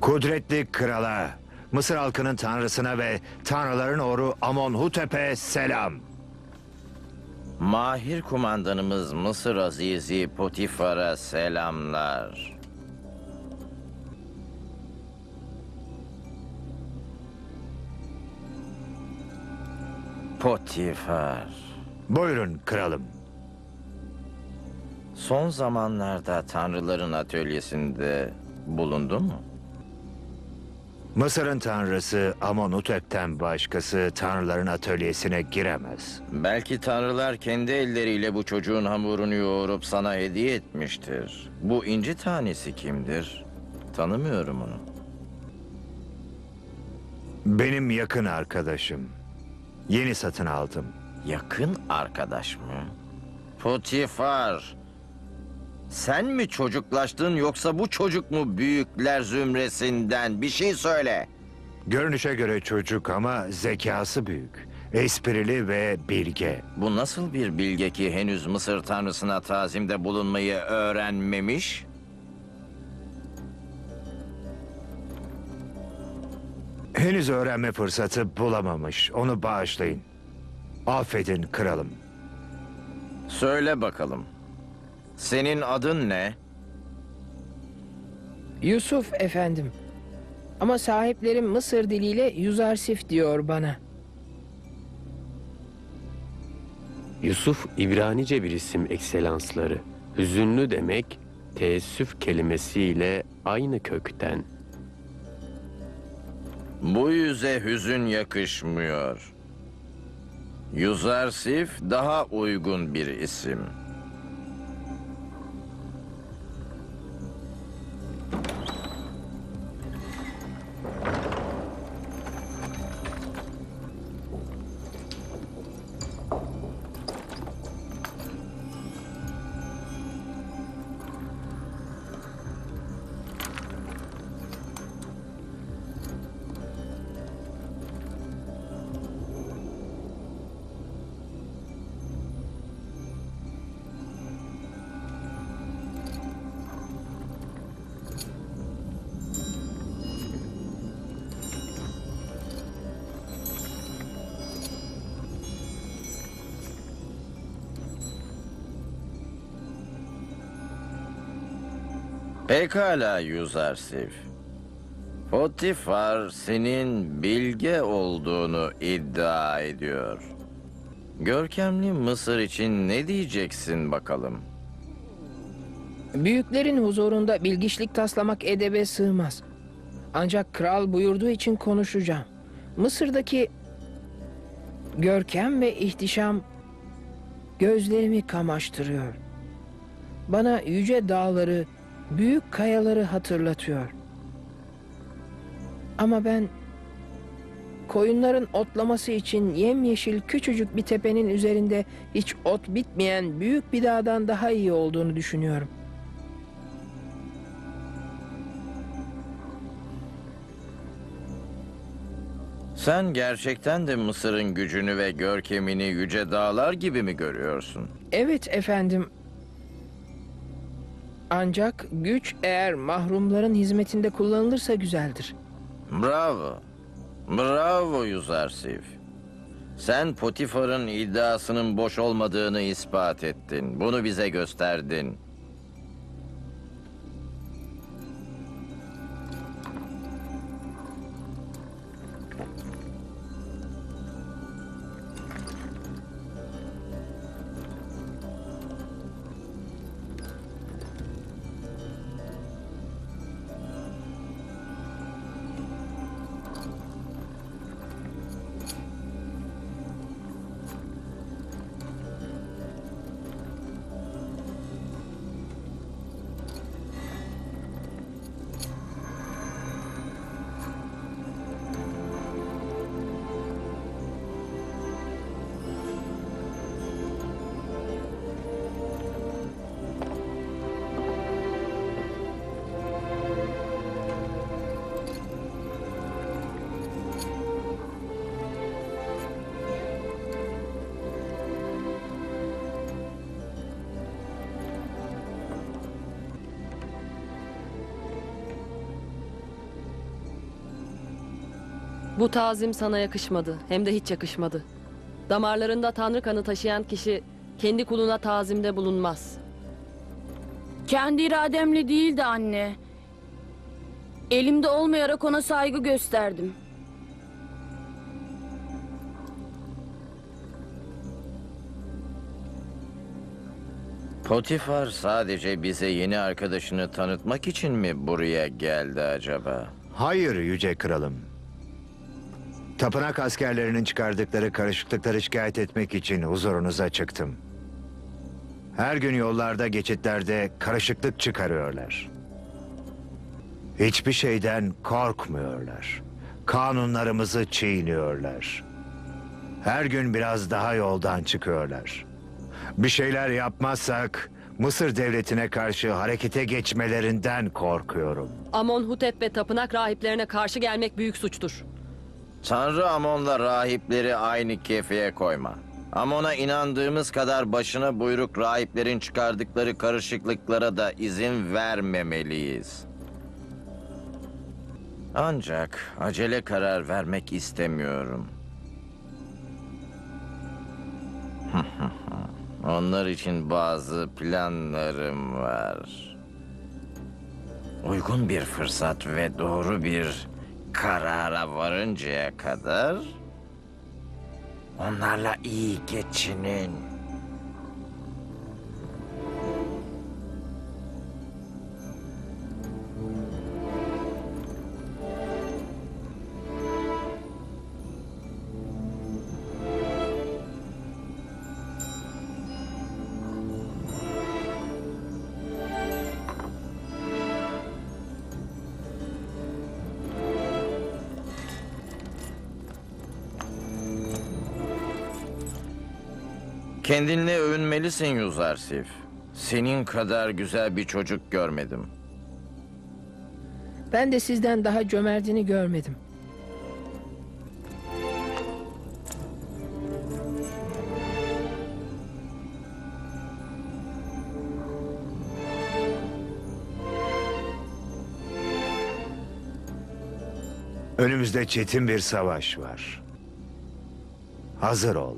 Kudretli krala, Mısır halkının tanrısına ve tanrıların oru Amonhotep'e selam. Mahir kumandanımız Mısır Azizi Potifar'a selamlar. Potifar. Buyurun kralım. Son zamanlarda tanrıların atölyesinde bulundun mu? Mısır'ın tanrısı Amonhotep'ten başkası tanrıların atölyesine giremez. Belki tanrılar kendi elleriyle bu çocuğun hamurunu yoğurup sana hediye etmiştir. Bu inci tanesi kimdir? Tanımıyorum onu. Benim yakın arkadaşım. Yeni satın aldım. Yakın arkadaş mı? Potifar. Sen mi çocuklaştın yoksa bu çocuk mu büyükler zümresinden? Bir şey söyle. Görünüşe göre çocuk ama zekası büyük. Esprili ve bilge. Bu nasıl bir bilge ki henüz Mısır tanrısına tazimde bulunmayı öğrenmemiş? Henüz öğrenme fırsatı bulamamış. Onu bağışlayın. Affedin kralım. Söyle bakalım. Senin adın ne? Yusuf efendim. Ama sahiplerim Mısır diliyle Yuzarsif diyor bana. Yusuf İbranice bir isim ekselansları. Hüzünlü demek teessüf kelimesiyle aynı kökten. Bu yüze hüzün yakışmıyor. Yuzarsif daha uygun bir isim. Pekala Yuzarsif. Potifar senin bilge olduğunu iddia ediyor. Görkemli Mısır için ne diyeceksin bakalım? Büyüklerin huzurunda bilgiçlik taslamak edebe sığmaz. Ancak kral buyurduğu için konuşacağım. Mısır'daki görkem ve ihtişam gözlerimi kamaştırıyor. Bana yüce dağları, büyük kayaları hatırlatıyor. Ama ben koyunların otlaması için yemyeşil küçücük bir tepenin üzerinde hiç ot bitmeyen büyük bir dağdan daha iyi olduğunu düşünüyorum. Sen gerçekten de Mısır'ın gücünü ve görkemini yüce dağlar gibi mi görüyorsun? Evet efendim. Ancak güç eğer mahrumların hizmetinde kullanılırsa güzeldir. Bravo. Bravo Yuzarsif. Sen Potifar'ın iddiasının boş olmadığını ispat ettin. Bunu bize gösterdin. Bu tazim sana yakışmadı. Hem de hiç yakışmadı. Damarlarında tanrı kanı taşıyan kişi kendi kuluna tazimde bulunmaz. Kendi irademle değildi anne. Elimde olmayarak ona saygı gösterdim. Potifar sadece bize yeni arkadaşını tanıtmak için mi buraya geldi acaba? Hayır yüce kralım. Tapınak askerlerinin çıkardıkları karışıklıkları şikayet etmek için huzurunuza çıktım. Her gün yollarda, geçitlerde karışıklık çıkarıyorlar. Hiçbir şeyden korkmuyorlar. Kanunlarımızı çiğniyorlar. Her gün biraz daha yoldan çıkıyorlar. Bir şeyler yapmazsak Mısır devletine karşı harekete geçmelerinden korkuyorum. Amonhotep ve tapınak rahiplerine karşı gelmek büyük suçtur. Tanrı Amon'la rahipleri aynı kefeye koyma. Amon'a inandığımız kadar başına buyruk rahiplerin çıkardıkları karışıklıklara da izin vermemeliyiz. Ancak acele karar vermek istemiyorum. Onlar için bazı planlarım var. Uygun bir fırsat ve doğru bir karara varıncaya kadar onlarla iyi geçinin. Kendinle övünmelisin Yuzarsif. Senin kadar güzel bir çocuk görmedim. Ben de sizden daha cömertini görmedim. Önümüzde çetin bir savaş var. Hazır ol.